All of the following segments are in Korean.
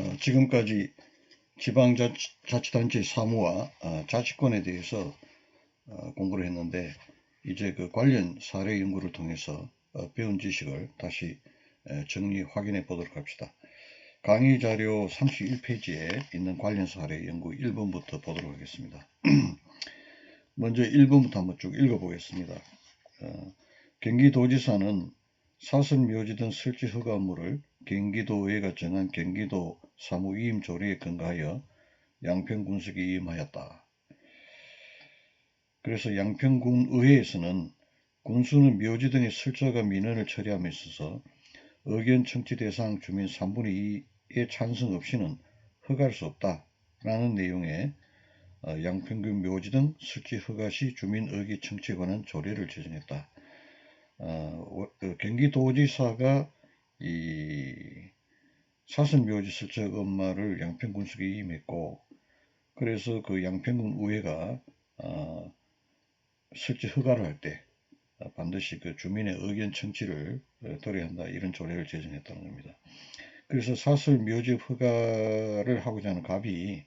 어, 지금까지 지방자치단체 사무와 어, 자치권에 대해서 어, 공부를 했는데 이제 그 관련 사례 연구를 통해서 어, 배운 지식을 다시 에, 정리 확인해 보도록 합시다. 강의 자료 31페이지에 있는 관련 사례 연구 1번부터 보도록 하겠습니다. 먼저 1번부터 한번 쭉 읽어보겠습니다. 어, 경기도지사는 사설 묘지 등 설치 허가 업무를 경기도의회가 정한 경기도 사무위임 조례에 근거하여 양평군석에 위임하였다. 그래서 양평군 의회에서는 군수는 묘지 등의 설치허가 민원을 처리함에 있어서 의견 청취 대상 주민 3분의 2의 찬성 없이는 허가할 수 없다라는 내용의 어, 양평군 묘지 등 설치 허가 시 주민 의견 청취에 관한 조례를 제정했다. 어, 그 경기도지사가 이 사선묘지 설치 업마를 양평군수에 임했고 그래서 그 양평군 의회가 어, 설치 허가를 할때 어, 반드시 그 주민의 의견 청취를 어, 도래한다 이런 조례를 제정했다는 겁니다. 그래서 사설 묘지 허가를 하고자 하는 갑이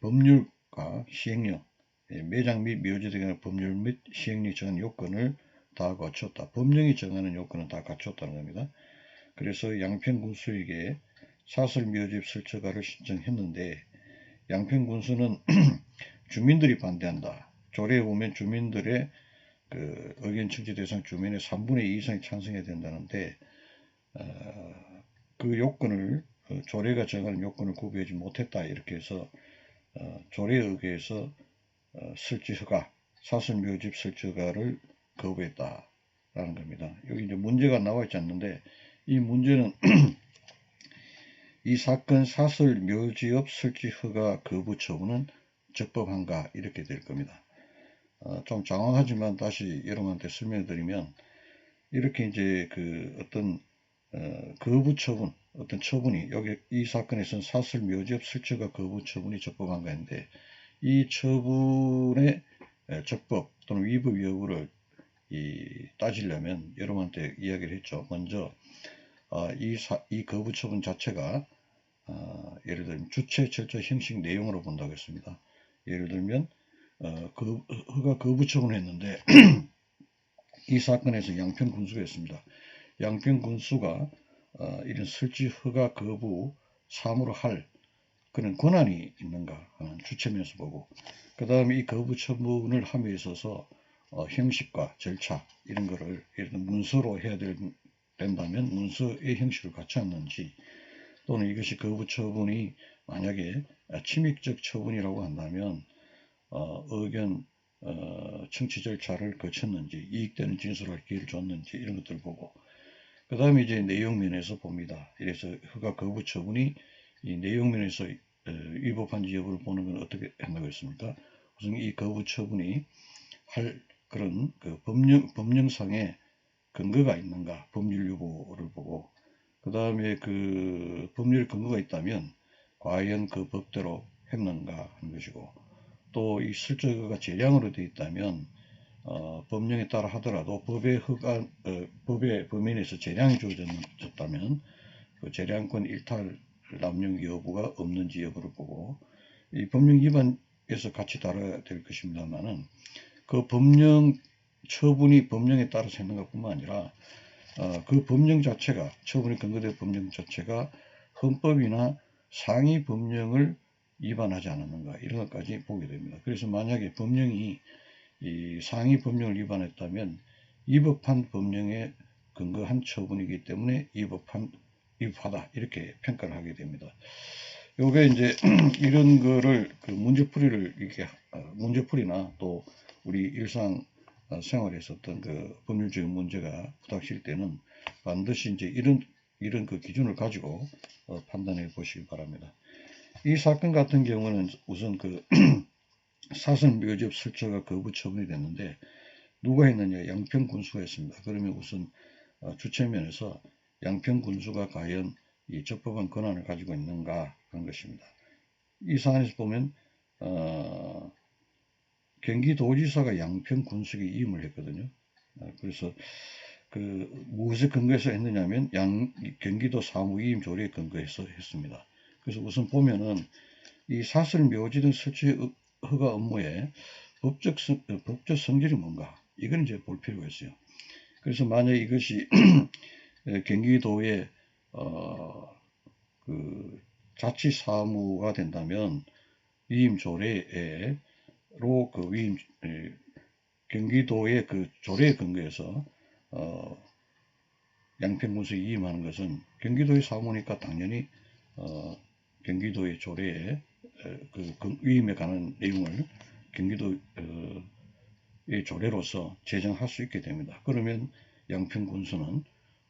법률과 시행령, 매장 및 묘지 등의 법률 및 시행령 정한 요건을 다 갖췄다. 법령이 정하는 요건은 다 갖췄다는 겁니다. 그래서 양평군수에게 사설 묘집 설치가를 신청했는데 양평군수는 주민들이 반대한다. 조례에 보면 주민들의 그 의견 청취 대상 주민의 3분의 2 이상이 찬성해야 된다는데 어, 그 요건을 어, 조례가 정하는 요건을 구비하지 못했다 이렇게 해서 어, 조례에 의해서 어, 설치 허가 사설 묘집 설치 허가를 거부했다라는 겁니다. 여기 이제 문제가 나와 있지 않는데 이 문제는 이 사건 사설 묘지업 설치 허가 거부 처분은 적법한가 이렇게 될 겁니다. 어, 좀 장황하지만 다시 여러분한테 설명드리면 이렇게 이제 그 어떤 어, 거부 처분 어떤 처분이 여기 이 사건에서는 사설 묘지업 설치가 거부 처분이 적법한가 했는데 이 처분의 적법 또는 위법 여부를 이 따지려면 여러분한테 이야기를 했죠. 먼저 어, 이, 사, 이 거부 처분 자체가 어, 예를 들면 주체 절차 형식 내용으로 본다고 했습니다. 예를 들면 어, 그, 허가 거부 처분을 했는데 이 사건에서 양평 군수가 있습니다. 양평 군수가 어, 이런 설치 허가 거부 사무로 할 그런 권한이 있는가 하는 주체면에서 보고 그 다음에 이 거부 처분을 함에 있어서 어, 형식과 절차 이런 거를 예를 들어 문서로 해야 될, 된다면 문서의 형식을 갖췄는지 또는 이것이 거부 처분이 만약에 침입적 처분이라고 한다면 어, 의견 어, 청취 절차를 거쳤는지 이익되는 진술할 기회를 줬는지 이런 것들을 보고 그 다음에 이제 내용면에서 봅니다. 이래서 허가 거부 처분이 이 내용면에서 어, 위법한지 여부를 보는 건 어떻게 한다고 했습니까? 우선 이 거부 처분이 할 그런 그 법령, 법령상의 근거가 있는가 법률 여부를 보고. 그 다음에 그 법률 근거가 있다면 과연 그 법대로 했는가 하는 것이고 또 이 실적가 재량으로 되어 있다면 어, 법령에 따라 하더라도 법의 허가 어, 법의 범인에서 재량이 주어졌다면 그 재량권 일탈 남용 여부가 없는지 여부를 보고 이 법령 위반에서 같이 다뤄야 될 것입니다만은 그 법령 처분이 법령에 따라서 있는 것뿐만 아니라 어, 그 법령 자체가 처분이 근거된 법령 자체가 헌법이나 상위 법령을 위반하지 않았는가 이런 것까지 보게 됩니다. 그래서 만약에 법령이 이 상위 법령을 위반했다면 위법한 법령에 근거한 처분이기 때문에 위법한 위법하다 이렇게 평가를 하게 됩니다. 요게 이제 이런 거를 그 문제풀이를 이렇게 어, 문제풀이나 또 우리 일상 생활에 있었던 그 법률적인 문제가 부닥칠 때는 반드시 이제 이런 이런 그 기준을 가지고 어, 판단해 보시기 바랍니다. 이 사건 같은 경우는 우선 그 사선 묘지업 설치가 거부 처분이 됐는데 누가 했느냐 양평 군수가 했습니다. 그러면 우선 어, 주체면에서 양평 군수가 과연 이 적법한 권한을 가지고 있는가 하는 것입니다. 이 사안에서 보면 어, 경기도지사가 양평 군수에 이임을 했거든요. 아, 그래서 그 무엇에 근거해서 했느냐면 양 경기도 사무위임 조례에 근거해서 했습니다. 그래서 우선 보면은 이 사설 묘지 등 설치 허- 허가 업무의 법적, 성, 어, 법적 성질이 뭔가 이건 이제 볼 필요가 있어요. 그래서 만약 이것이 에, 경기도의 어, 그 자치 사무가 된다면 위임 조례에 로 그 위임 에, 경기도의 그 조례에 근거해서 어, 양평군수에 위임하는 것은 경기도의 사무니까 당연히 어, 경기도의 조례에 에, 그, 그 위임에 관한 내용을 경기도 어, 의 조례로서 제정할 수 있게 됩니다. 그러면 양평군수는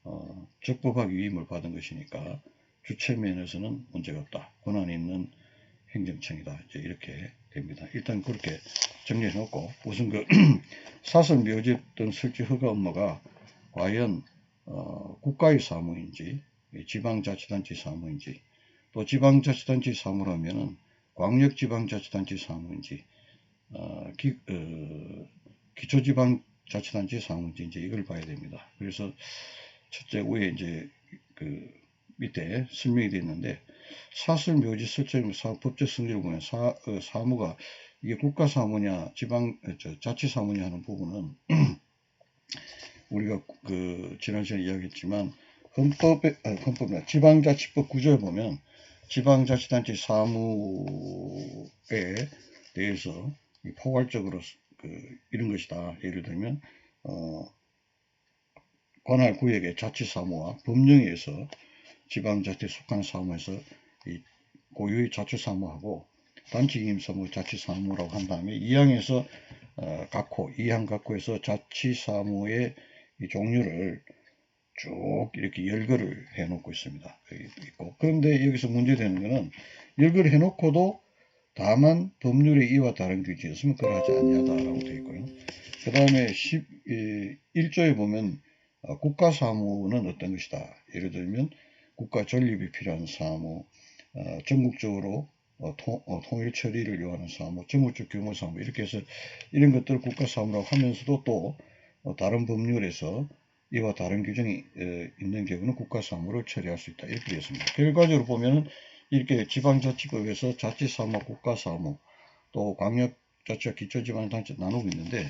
어, 적법하게 위임을 받은 것이니까 주체 면에서는 문제가 없다. 권한이 있는 행정청이다. 이제 이렇게 됩니다. 일단 그렇게 정리해 놓고 우선 그 사설 묘지 등 설치 허가 업무가 과연 어, 국가의 사무인지 지방자치단체 사무인지 또 지방자치단체 사무라면은 광역지방자치단체 사무인지 어, 기, 어, 기초지방자치단체 사무인지 이제 이걸 봐야 됩니다. 그래서 첫째 위에 이제 그 밑에 설명이 되어 있는데 사설 묘지 설정 사 법적 성질을 보면 사, 어, 사무가 이게 국가 사무냐 지방 어, 저, 자치 사무냐 하는 부분은 우리가 그 지난 시간에 이야기했지만 헌법에 아니 헌법이나 지방자치법 구조에 보면 지방자치단체 사무에 대해서 이 포괄적으로 그 이런 것이다. 예를 들면 어 관할 구역의 자치사무와 법령에 의해서 지방자치에 속한 사무에서 이 고유의 자치사무하고 단체임사무 자치사무라고 한 다음에 2항에서 어, 각호, 2항 각호에서 자치사무의 이 종류를 쭉 이렇게 열거를 해 놓고 있습니다. 있고. 그런데 여기서 문제되는 것은 열거를 해 놓고도 다만 법률의 이와 다른 규칙이었으면 그러하지 아니하다라고 되어 있고요. 그 다음에 11조에 보면 어, 국가사무는 어떤 것이다. 예를 들면 국가 전립이 필요한 사무, 어, 전국적으로 어, 통, 일 처리를 요하는 사무, 전국적 규모 사무 이렇게 해서 이런 것들을 국가 사무라고 하면서도 또 다른 법률에서 이와 다른 규정이 있는 경우는 국가 사무를 처리할 수 있다. 이렇게 되어 있습니다. 결과적으로 보면은 이렇게 지방자치법에서 자치사무, 국가사무, 또 광역자치와 기초지방단체 나누고 있는데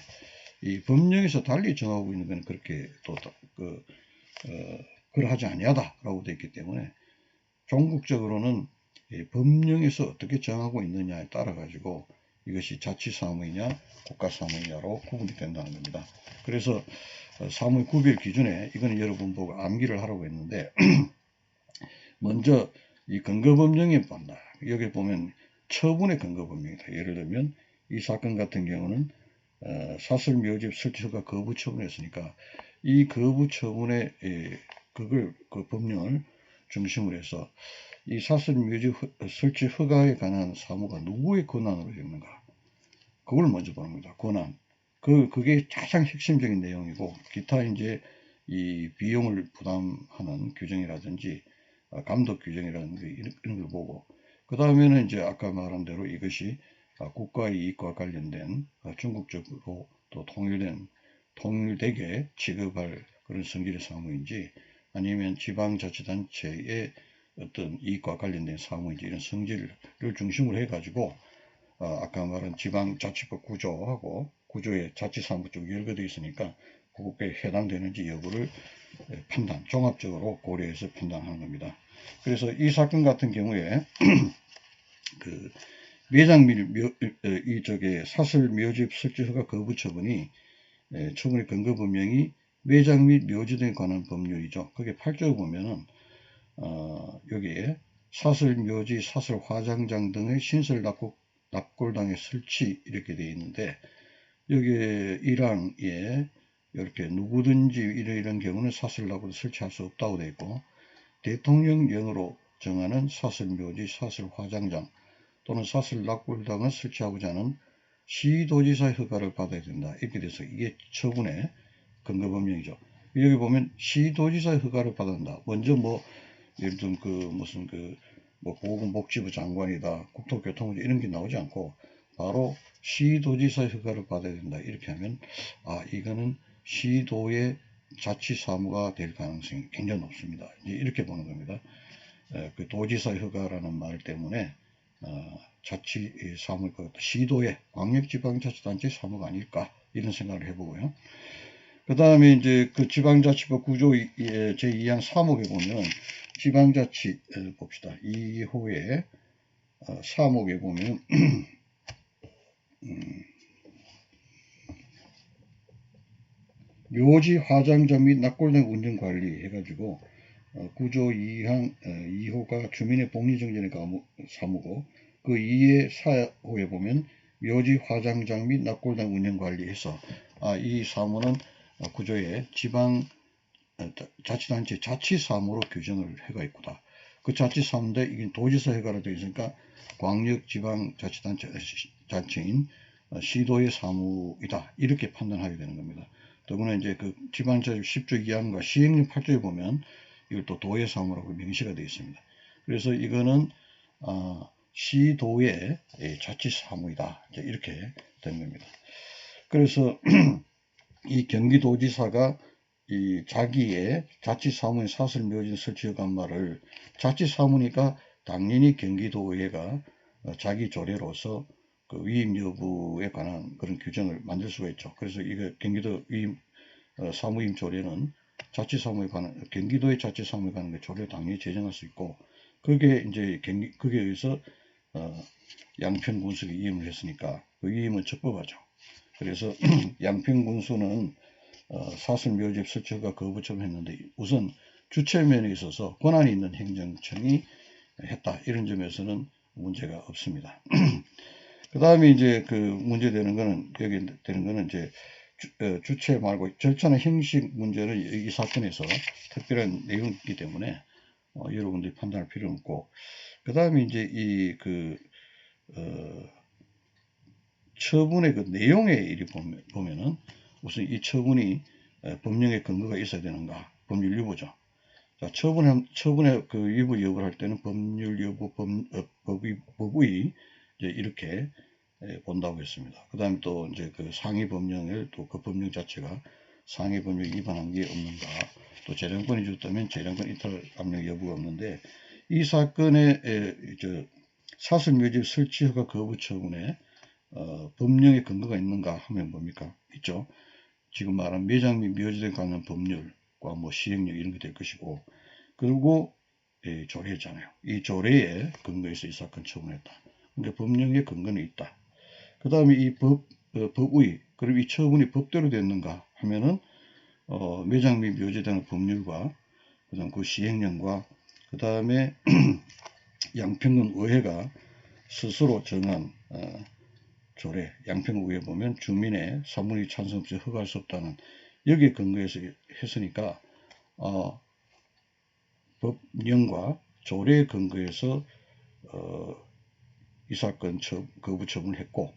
이 법령에서 달리 정하고 있는 것은 그렇게 또 그 어, 그러하지 아니하다라고 되어 있기 때문에 종국적으로는 법령에서 어떻게 정하고 있느냐에 따라 가지고 이것이 자치사무이냐 국가사무이냐로 구분이 된다는 겁니다. 그래서 어, 사무의 구별 기준에 이거는 여러분 보고 암기를 하라고 했는데 먼저 이 근거법령에 본다. 여기 보면 처분의 근거법령이다. 예를 들면 이 사건 같은 경우는 어, 사설 묘집 설치 허가 거부 처분했으니까 이 거부 처분의 예, 그걸 그 법령을 중심으로 해서 이 사설 묘집 설치 허가에 관한 사무가 누구의 권한으로 있는가 그걸 먼저 보는 겁니다. 권한. 그 그게 가장 핵심적인 내용이고 기타 이제 이 비용을 부담하는 규정이라든지 어, 감독 규정이라든지 이런 걸 보고 그 다음에는 이제 아까 말한 대로 이것이 아, 국가의 이익과 관련된 아, 중국적으로 또 통일된 통일되게 취급할 그런 성질의 사무인지 아니면 지방자치단체의 어떤 이익과 관련된 사무인지 이런 성질을 중심으로 해가지고 어, 아까 말한 지방자치법 구조하고 구조의 자치사무 쪽 열거되어 있으니까 그것에 해당되는지 여부를 판단, 종합적으로 고려해서 판단하는 겁니다. 그래서 이 사건 같은 경우에 그 매장 및 묘, 이 쪽에 사설 묘집 설치 허가 거부 처분이 처분의 근거 분명히 매장 및 묘지 등에 관한 법률이죠. 그게 8조에 보면은 어, 여기에 사설 묘지, 사설 화장장 등의 신설 납골, 납골당의 설치 이렇게 되어 있는데 여기에 1항에 이렇게 누구든지 이런 경우는 사설 납골 설치할 수 없다고 되어 있고 대통령령으로 정하는 사설 묘지, 사설 화장장 또는 사설 낙골당을 설치하고자 하는 시도지사의 허가를 받아야 된다. 이렇게 돼서 이게 처분의 근거법령이죠. 여기 보면 시도지사의 허가를 받는다. 먼저 뭐 예를 들면 그 무슨 그 뭐 보건복지부 장관이다, 국토교통부 이런 게 나오지 않고 바로 시도지사의 허가를 받아야 된다. 이렇게 하면 아 이거는 시도의 자치 사무가 될 가능성이 굉장히 높습니다. 이렇게 보는 겁니다. 에, 그 도지사 허가라는 말 때문에 어, 자치 이 사무 그 시도의 광역지방자치단체 사무가 아닐까 이런 생각을 해보고요. 그 다음에 이제 그 지방자치법 구조 이- 예, 제2항 3목에 보면 지방자치 에, 봅시다. 2호에 어, 3목에 보면 음, 묘지 화장점 및 낙골당 운영 관리 해가지고 어, 구조 2항 어, 2호가 주민의 가무- 사무고 그 2의 4호에 보면 묘지 화장장 및 낙골당 운영 관리해서 아, 이 사무는 어, 구조에 지방 어, 자- 자치단체 자치사무로 규정을 해가 있구다. 그 자치사무인데 이게 도지사 해가로 되어 있으니까 광역지방자치단체 어, 시- 자체인 어, 시도의 사무이다. 이렇게 판단하게 되는 겁니다. 더구나 이제 그 지방자치 10조 2항과 시행령 8조에 보면 이걸 또 도의 사무라고 명시가 되어 있습니다. 그래서 이거는 어, 시도의 예, 자치사무이다. 이렇게 되는 겁니다. 그래서 이 경기도지사가 이 자기의 자치사무의 사설 묘진 설치허가 말을 자치사무니까 당연히 경기도의회가 어, 자기 조례로서 그 위임 여부에 관한 그런 규정을 만들 수가 있죠. 그래서 이거 경기도 위임 어, 사무임 조례는 자치사무에 관한 경기도의 자치사무에 관한 그 조례 당연히 제정할 수 있고 그게 이제 경기 그게 의해서 어, 양평 군수가 위임을 했으니까 그 위임은 적법하죠. 그래서 양평 군수는 어, 사설 묘집 설치가 거부처럼 했는데 우선 주체면에 있어서 권한이 있는 행정청이 했다 이런 점에서는 문제가 없습니다. 그 다음에 이제 그 문제되는 거는 여기 되는 거는 이제 주, 체 말고 절차나 형식 문제는 이, 이 사건에서 특별한 내용이기 때문에 어, 여러분들이 판단할 필요 없고 그 다음에 이제 이그 어, 처분의 그 내용에 이리 보면, 보면은 우선 이 처분이 에, 법령의 근거가 있어야 되는가 법률 유보죠. 자 처분의 처분의 그 유보 여부를 할 때는 법률 여부 법, 어, 법의 법의 이제 이렇게 에, 본다고 했습니다. 그 다음에 또 이제 그 상위 법령을 또 그 법령 자체가 상위 법령 위반한 게 없는가 또 재량권이 줬다면 재량권 이탈 압력 여부가 없는데 이 사건의 에, 저 사설 묘집 설치 허가 거부 처분에 어, 법령의 근거가 있는가 하면 뭡니까? 있죠. 지금 말한 매장 및 묘지에 관한 법률과 뭐 시행령 이런 게 될 것이고 그리고 예, 조례잖아요. 이 조례에 근거해서 이 사건 처분했다. 그러니까 법령의 근거는 있다. 그 다음에 이 법, 어, 법의, 그럼 이 처분이 법대로 됐는가 하면은, 어, 매장 및 묘지에 대한 법률과, 그 다음 그 시행령과, 그 다음에 양평군 의회가 스스로 정한, 어, 조례, 양평구에 보면 주민의 3분의 찬성 없이 허가할 수 없다는 여기에 근거해서 했으니까 어, 법령과 조례에 근거해서 어, 이 사건 처, 거부 처분을 했고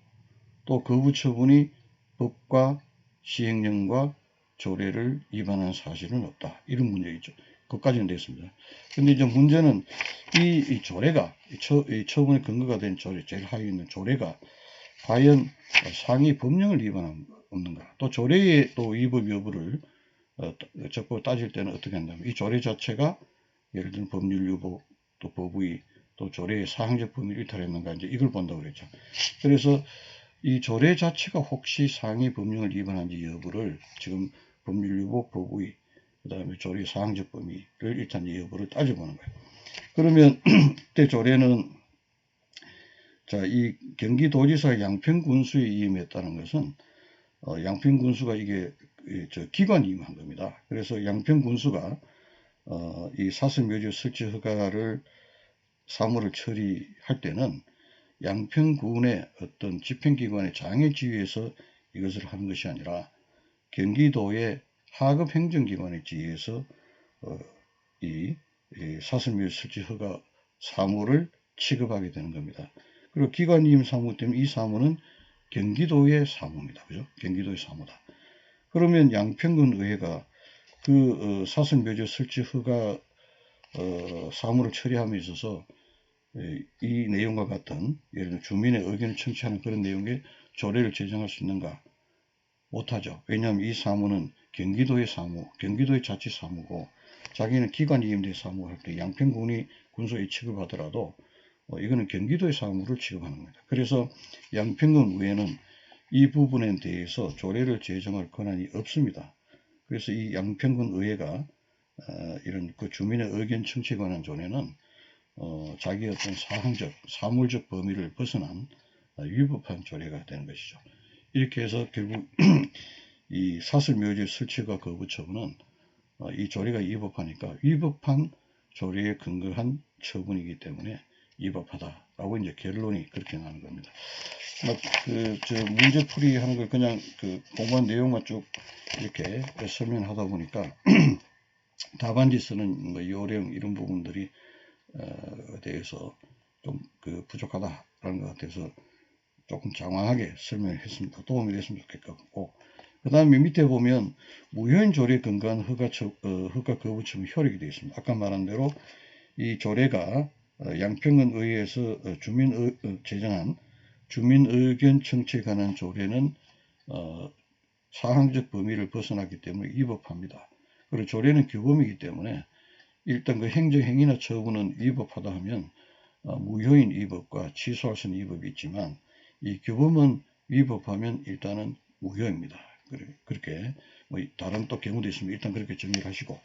또 거부 처분이 법과 시행령과 조례를 위반한 사실은 없다. 이런 문제이죠. 그것까지는 됐습니다. 근데 이제 문제는 이, 이 조례가, 이, 처, 이 처분의 근거가 된 조례, 제일 하위에 있는 조례가 과연 상위 법령을 위반한 없는가? 또 조례의 또 위법 여부를 어, 적법 따질 때는 어떻게 한다면 이 조례 자체가 예를 들면 법률 유보 또 법의 또 조례의 사항적 범위를 이탈했는가 이제 이걸 본다고 그랬죠. 그래서 이 조례 자체가 혹시 상위 법령을 위반한지 여부를 지금 법률 유보 법의 그 다음에 조례 사항적 범위를 일단 여부를 따져보는 거예요. 그러면 그때 조례는 자, 이 경기도지사 양평군수에 임했다는 것은 어, 양평군수가 이게 이, 저 기관 임한 겁니다. 그래서 양평군수가 어, 이 사설묘지 설치 허가를 사무를 처리할 때는 양평군의 어떤 집행기관의 장애 지위에서 이것을 하는 것이 아니라 경기도의 하급 행정기관의 지위에서 어, 이, 이 사설묘지 설치 허가 사무를 취급하게 되는 겁니다. 그리고 기관임 사무 때문에 이 사무는 경기도의 사무입니다. 그죠? 경기도의 사무다. 그러면 양평군 의회가 그 어, 사설묘지 설치 허가 어, 사무를 처리함에 있어서 에, 이 내용과 같은 예를 들어 주민의 의견을 청취하는 그런 내용의 조례를 제정할 수 있는가? 못하죠. 왜냐하면 이 사무는 경기도의 사무, 경기도의 자치 사무고 자기는 기관 이임대 사무할 때 양평군이 군소에 취급하더라도 어, 이거는 경기도의 사무를 취급하는 겁니다. 그래서 양평군 의회는 이 부분에 대해서 조례를 제정할 권한이 없습니다. 그래서 이 양평군 의회가 어, 이런 그 주민의 의견 청취에 관한 조례는 어, 자기 어떤 사항적, 사물적 범위를 벗어난 어, 위법한 조례가 되는 것이죠. 이렇게 해서 결국 이 사슬묘지 설치가 거부 처분은 어, 이 조례가 위법하니까 위법한 조례에 근거한 처분이기 때문에 위법하다라고 이제 결론이 그렇게 나는 겁니다. 그저 문제풀이 하는 걸 그냥 그 공부한 내용만 쭉 이렇게 설명하다 보니까 답안지 쓰는 뭐 요령 이런 부분들이 어, 대해서 좀 그 부족하다라는 것 같아서 조금 장황하게 설명했습니다. 도움이 됐으면 좋겠고 그 다음에 밑에 보면 무효인 조례에 근거한 허가, 처, 어, 허가 거부 처분 효력이 되어 있습니다. 아까 말한 대로 이 조례가 어, 양평군 의회에서 어, 주민 의, 어, 제정한 주민 의견 청취에 관한 조례는 어, 사항적 범위를 벗어나기 때문에 위법합니다. 그리고 조례는 규범이기 때문에 일단 그 행정행위나 처분은 위법하다 하면 어, 무효인 위법과 취소할 수 있는 위법이 있지만 이 규범은 위법하면 일단은 무효입니다. 그렇게 뭐 다른 또 경우도 있으면 일단 그렇게 정리를 하시고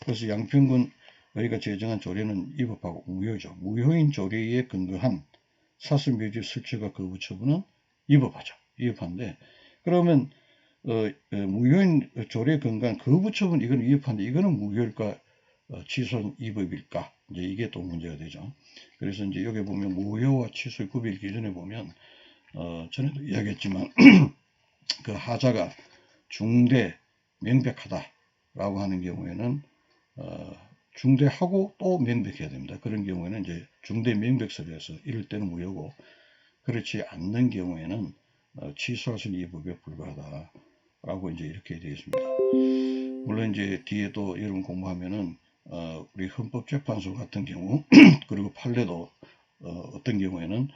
그래서 양평군 의가 제정한 조례는 위법하고 무효죠. 무효인 조례에 근거한 사슬묘지 설치가 거부 처분은 위법하죠. 위법한데 그러면 어, 어, 무효인 조례에 근거한 거부 처분 이건 위법한데 이거는 무효일까 어, 취소 위법일까 이제 이게 또 문제가 되죠. 그래서 이제 여기 보면 무효와 취소의 구별 기준에 보면 어, 전에도 이야기했지만 그 하자가 중대 명백하다라고 하는 경우에는 어, 중대하고 또 명백해야 됩니다. 그런 경우에는 이제 중대 명백설을 해서 이럴 때는 무효고 그렇지 않는 경우에는 어, 취소할 수 있는 이 법에 불과하다라고 이제 이렇게 되어 있습니다. 물론 이제 뒤에 또 여러분 공부하면은 어, 우리 헌법재판소 같은 경우 그리고 판례도 어, 떤 경우에는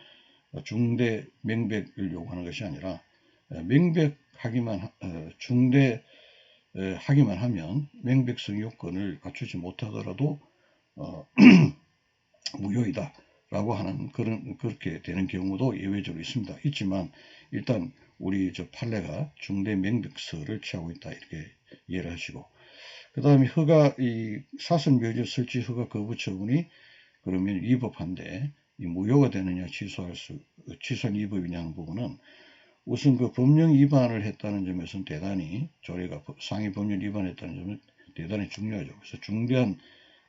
중대 명백을 요구하는 것이 아니라 어, 명백하기만 어, 중대 하기만 하면 명백성 요건을 갖추지 못하더라도 어, 무효이다 라고 하는 그런 그렇게 되는 경우도 예외적으로 있습니다. 있지만 일단 우리 저 판례가 중대 명백서를 취하고 있다 이렇게 이해를 하시고 그 다음에 허가 이 사선 묘지 설치 허가 거부 처분이 그러면 위법한데 이 무효가 되느냐 취소할 수 취소한 위법이냐 하는 부분은 우선 그 법령 위반을 했다는 점에서는 대단히 조례가 상위 법령 위반했다는 점은 대단히 중요하죠. 그래서 중대한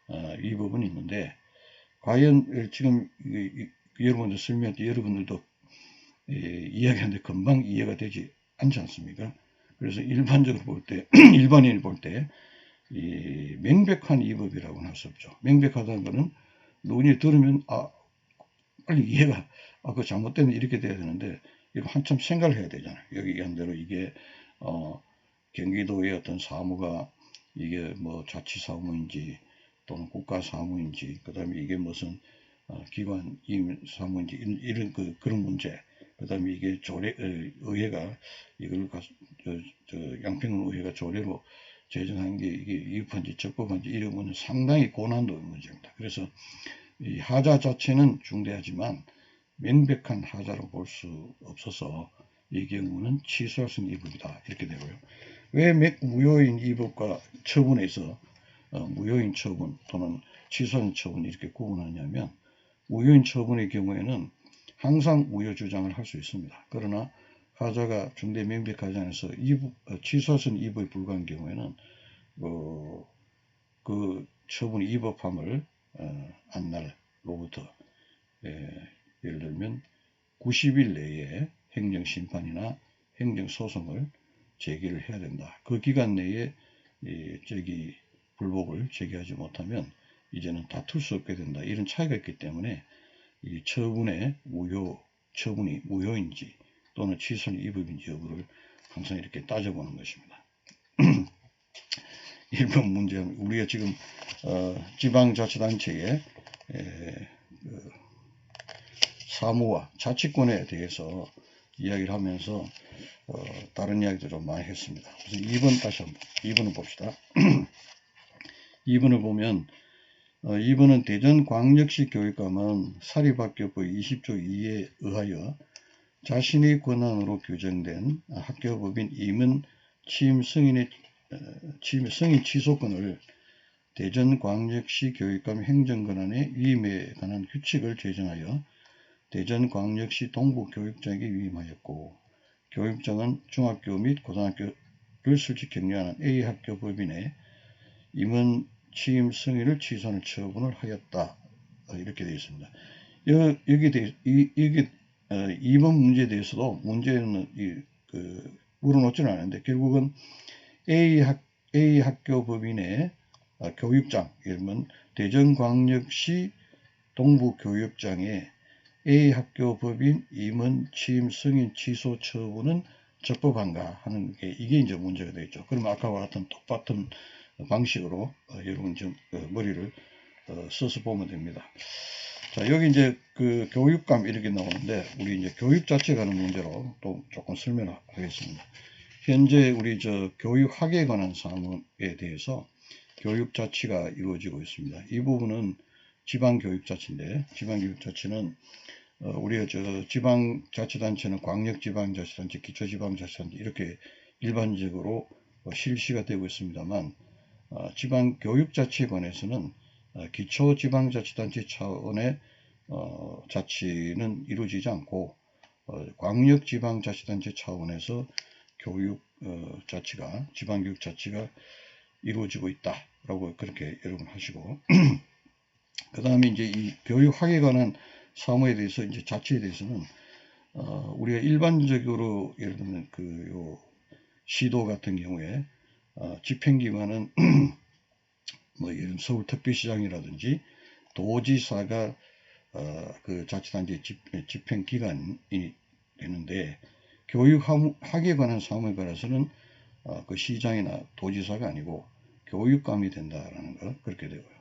어, 위법은 있는데 과연 지금 여러분들 설명할 때 여러분들도 예, 이야기하는데 금방 이해가 되지 않지 않습니까? 그래서 일반적으로 볼 때, 일반인이 볼 때, 이 명백한 위법이라고는 할 수 없죠. 명백하다는 것은 눈이 들으면, 아, 빨리 이해가, 아, 그 잘못되면 이렇게 돼야 되는데, 이거 한참 생각을 해야 되잖아요. 여기 얘기한 대로 이게 어, 경기도의 어떤 사무가 이게 뭐 자치사무인지 또는 국가사무인지 그 다음에 이게 무슨 어, 기관 임 사무인지 이런, 이런 그, 그런 문제 그 다음에 이게 조례 어, 의회가 이걸 가, 저, 저 양평 의회가 조례로 제정한 게 이게 위법한지 적법한지 이런 거는 상당히 고난도의 문제입니다. 그래서 이 하자 자체는 중대하지만 명백한 하자로 볼 수 없어서 이 경우는 취소할 수 있는 이법이다 이렇게 되고요. 왜 무효인 이법과 처분에서 어, 무효인 처분 또는 취소한 처분 이렇게 구분하냐면 무효인 처분의 경우에는 항상 무효 주장을 할 수 있습니다. 그러나 하자가 중대 명백하지 않아서 어, 있는 이법에 불과한 경우에는 어, 그 처분이 이법함을 어, 안날로부터 예, 예를 들면 90일 내에 행정심판이나 행정소송을 제기를 해야 된다. 그 기간 내에 저기 불복을 제기하지 못하면 이제는 다툴 수 없게 된다. 이런 차이가 있기 때문에 이 처분의 무효 처분이 무효인지 또는 취소는 위법인지 여부를 항상 이렇게 따져보는 것입니다. 1번 문제 우리가 지금 어, 지방자치단체에 에, 그, 사무와 자치권에 대해서 이야기를 하면서 어, 다른 이야기도 좀 많이 했습니다. 그래서 2번 다시 한번 2번을 봅시다. 2번을 보면 어, 2번은 대전광역시 교육감은 사립학교법 20조 2에 의하여 자신의 권한으로 규정된 학교법인 임은 취임 승인의 어, 취임 승인 취소권을 대전광역시 교육감 행정권한의 위임에 관한 규칙을 제정하여 대전광역시 동부교육청에게 위임하였고 교육청은 중학교 및 고등학교를 실직 격려하는 A학교 법인에 임원 취임 승인을 취소하는 처분을 하였다. 어, 이렇게 되어 있습니다. 여, 여기 대, 이, 이게 어, 2번 문제에 대해서도 문제는 이, 그, 물어놓지는 않은데 결국은 A, 학, A 학교 법인의 어, 교육장, 들면 대전광역시 동부교육장에 A 학교 법인 임원 취임 승인 취소 처분은 적법한가 하는 게 이게 이제 문제가 되겠죠. 그러면 아까와 같은 똑같은 방식으로 어, 여러분 좀 어, 머리를 어, 써서 보면 됩니다. 자 여기 이제 그 교육감 이렇게 나오는데 우리 이제 교육 자체 가는 문제로 또 조금 설명하겠습니다. 현재 우리 저 교육 학에 관한 사무에 대해서 교육 자치가 이루어지고 있습니다. 이 부분은 지방 교육 자치인데 지방 교육 자치는 어, 우리가 저 지방자치단체는 광역지방자치단체, 기초지방자치단체 이렇게 일반적으로 어, 실시가 되고 있습니다만 어, 지방교육자치에 관해서는 어, 기초지방자치단체 차원의 어, 자치는 이루어지지 않고 어, 광역지방자치단체 차원에서 교육 어, 자치가 지방교육 자치가 이루어지고 있다라고 그렇게 여러분 하시고. 그 다음에 이제 이 교육학에 관한 사무에 대해서 이제 자체에 대해서는 어, 우리가 일반적으로 예를 들면 그 요 시도 같은 경우에 어, 집행기관은 뭐 예를 들면 서울 특별시장이라든지 도지사가 어, 그 자치단체 집, 집행기관이 되는데 교육학에 관한 사무에 관해서는 어, 그 시장이나 도지사가 아니고 교육감이 된다라는 거 그렇게 되고요.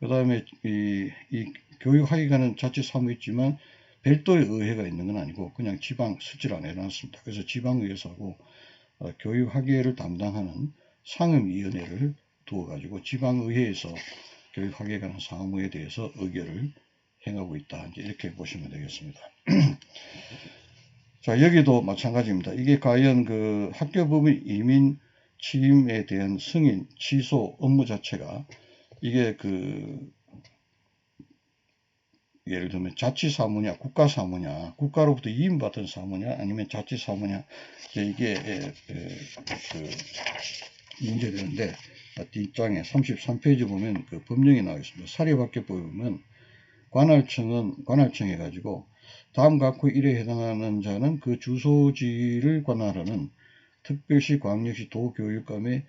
그 다음에 이, 이 교육학에 관한 자체 사무 있지만 별도의 의회가 있는 건 아니고 그냥 지방 수치를 안 해놨습니다. 그래서 지방의회사하고 어, 교육학예를 담당하는 상임위원회를 두어가지고 지방의회에서 교육학에 관한 사무에 대해서 의결을 행하고 있다. 이제 이렇게 보시면 되겠습니다. 자, 여기도 마찬가지입니다. 이게 과연 그 학교법인 이민 취임에 대한 승인, 취소 업무 자체가 이게 그 예를 들면 자치 사무냐, 국가 사무냐, 국가로부터 이임받은 사무냐, 아니면 자치 사무냐, 이게 에, 에, 그 문제되는데 뒷장에 33페이지 보면 그 법령이 나와 있습니다. 사립학교법에 보면 관할청은 관할청 해가지고 다음 각호 1에 해당하는 자는 그 주소지를 관할하는 특별시 광역시 도교육감의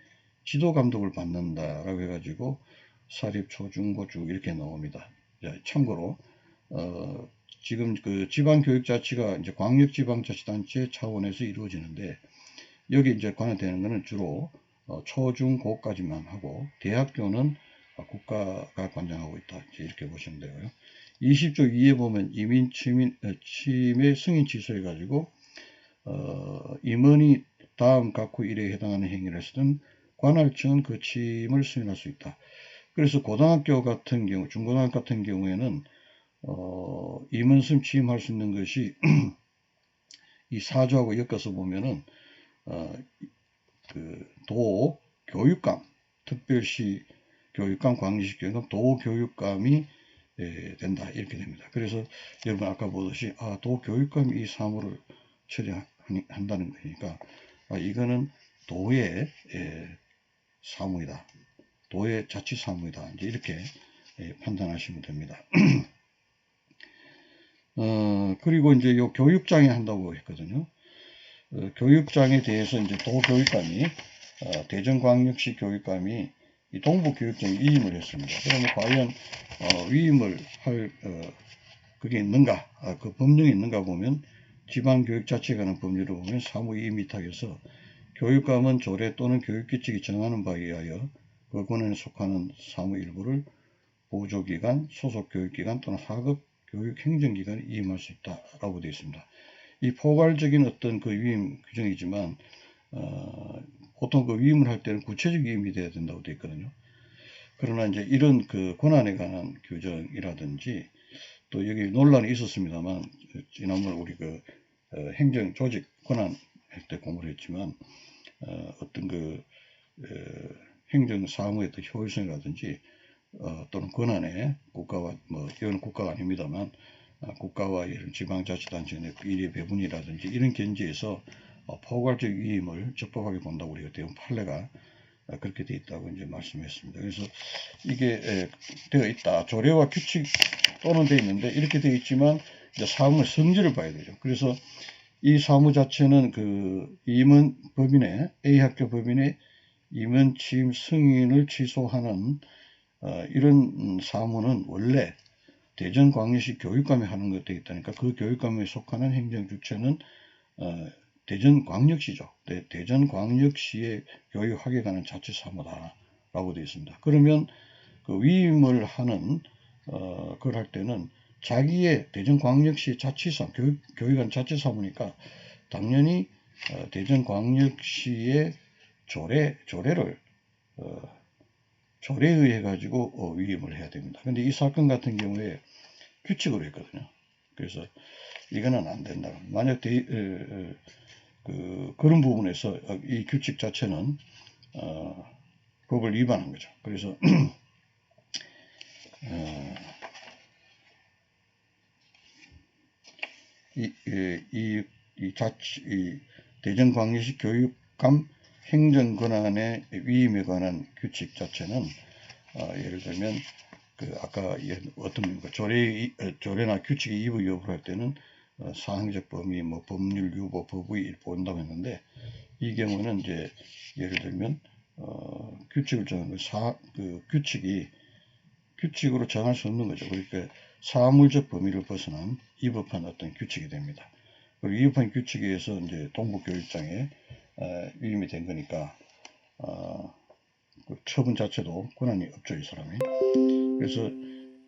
지도 감독을 받는다라고 해가지고 사립 초중고중 이렇게 나옵니다. 참고로 어, 지금 그 지방교육자치가 이제 광역지방자치단체 차원에서 이루어지는데 여기 이제 관할되는 것은 주로 어, 초중고까지만 하고 대학교는 국가가 관장하고 있다. 이렇게 보시면 되고요. 20조 2에 보면 이민 취민, 어, 취임의 승인 취소해 가지고 어, 임원이 다음 각호 1에 해당하는 행위를 했으든 관할청은 그 취임을 승인할 수 있다. 그래서 고등학교 같은 경우, 중고등학교 같은 경우에는 어, 임원승 취임할 수 있는 것이 이 사조하고 엮어서 보면은 어, 그도 교육감, 특별시 교육감, 광역시 교육감, 도 교육감이 예, 된다 이렇게 됩니다. 그래서 여러분 아까 보듯이 아, 도 교육감이 이 사무를 처리한다는 거니까 아, 이거는 도의 예, 사무이다. 도의 자치 사무이다. 이제 이렇게 예, 판단하시면 됩니다. 어, 그리고 이제 요 교육장에 한다고 했거든요. 어, 교육장에 대해서 이제 도교육감이 어, 대전광역시 교육감이 이 동부교육청에 위임을 했습니다. 그러면 과연 어, 위임을 할 어, 그게 있는가? 아, 그 법령이 있는가 보면 지방교육자치에 관한 법률을 보면 사무위임 위탁에서 교육감은 조례 또는 교육규칙이 정하는 바에 의하여 그 권한에 속하는 사무 일부를 보조기관, 소속교육기관 또는 하급 교육 행정기관에 위임할 수 있다라고 되어 있습니다. 이 포괄적인 어떤 그 위임 규정이지만 어, 보통 그 위임을 할 때는 구체적 위임이 돼야 된다고 되어 있거든요. 그러나 이제 이런 그 권한에 관한 규정이라든지 또 여기 논란이 있었습니다만 지난번 우리 그 어, 행정 조직 권한 할 때 공부를 했지만 어, 어떤 그 어, 행정 사무의 효율성이라든지 어, 또는 권한에 국가와 뭐 이건 국가가 아닙니다만 아, 국가와 이런 지방자치단체의 비리 배분이라든지 이런 견지에서 어, 포괄적 위임을 적법하게 본다고 우리가 대원 판례가 어, 그렇게 돼 있다고 이제 말씀했습니다. 그래서 이게 에, 되어 있다. 조례와 규칙 또는 되어 있는데 이렇게 되어 있지만 이제 사무의 성질을 봐야 되죠. 그래서 이 사무 자체는 그 임원 법인의 A 학교 법인의 임원 취임 승인을 취소하는 어, 이런 음, 사무는 원래 대전광역시 교육감이 하는 것 되어 있다니까 그 교육감에 속하는 행정 주체는 어, 대전광역시죠. 네, 대전광역시의 교육학에 관한 자치사무다라고 되어 있습니다. 그러면 그 위임을 하는 어, 그걸 할 때는 자기의 대전광역시 자치사 교육, 교육원 자치사무니까 당연히 어, 대전광역시의 조례 조례를 어, 조례에 의해 가지고 어, 위임을 해야 됩니다. 근데 이 사건 같은 경우에 규칙으로 했거든요. 그래서 이거는 안 된다. 만약 대, 에, 에, 그, 그런 부분에서 이 규칙 자체는 어, 법을 위반한 거죠. 그래서 어, 이, 이, 이 자치, 이 대전광역시 교육감 행정 권한의 위임에 관한 규칙 자체는 어, 예를 들면 그 아까 어떤 그 조례 조례나 규칙의 이부 여부를 할 때는 어, 사항적 범위, 뭐 법률 유보, 법의 본다고 했는데 이 경우는 이제 예를 들면 어, 규칙을 정하는 사, 그 규칙이 규칙으로 정할 수 없는 거죠. 그러니까 사물적 범위를 벗어난 위법한 어떤 규칙이 됩니다. 그리고 위법한 규칙에 의해서 이제 동부교육장에 어, 위임이 된 거니까 어, 그 처분 자체도 권한이 없죠 이 사람이. 그래서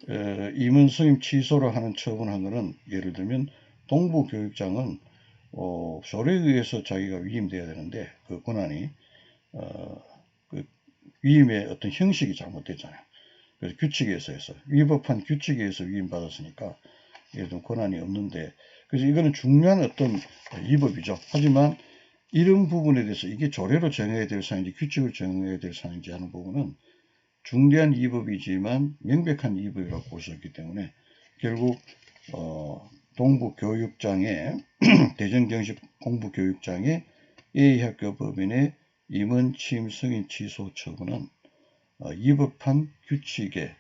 에, 임원 선임 취소를 하는 처분한 거는 예를 들면 동부 교육장은 어, 조례에 의해서 자기가 위임돼야 되는데 그 권한이 어, 그 위임의 어떤 형식이 잘못됐잖아요. 그래서 규칙에서 해서 위법한 규칙에서 위임받았으니까 예를 들면 권한이 없는데 그래서 이거는 중요한 어떤 위법이죠. 하지만 이런 부분에 대해서 이게 조례로 정해야 될 사항인지 규칙을 정해야 될 사항인지 하는 부분은 중대한 위법이지만 명백한 위법이라고 볼 수 있기 때문에 결국 어, 동부교육장의 대전경식 공부교육장의 A학교 법인의 임원 취임 승인 취소 처분은 어, 위법한 규칙에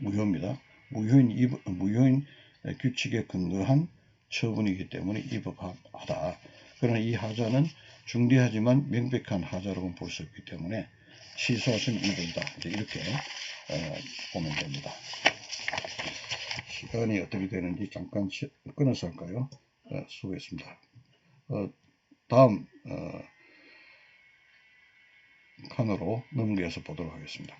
무효입니다. 무효인, 위법, 무효인 규칙에 근거한 처분이기 때문에 위법하다. 그러나 이 하자는 중대하지만 명백한 하자라고 볼 수 있기 때문에 취소하신 이들이다. 이렇게 어, 보면 됩니다. 시간이 어떻게 되는지 잠깐 끊어서 할까요? 어, 수고했습니다. 어, 다음 어, 칸으로 넘겨서 보도록 하겠습니다.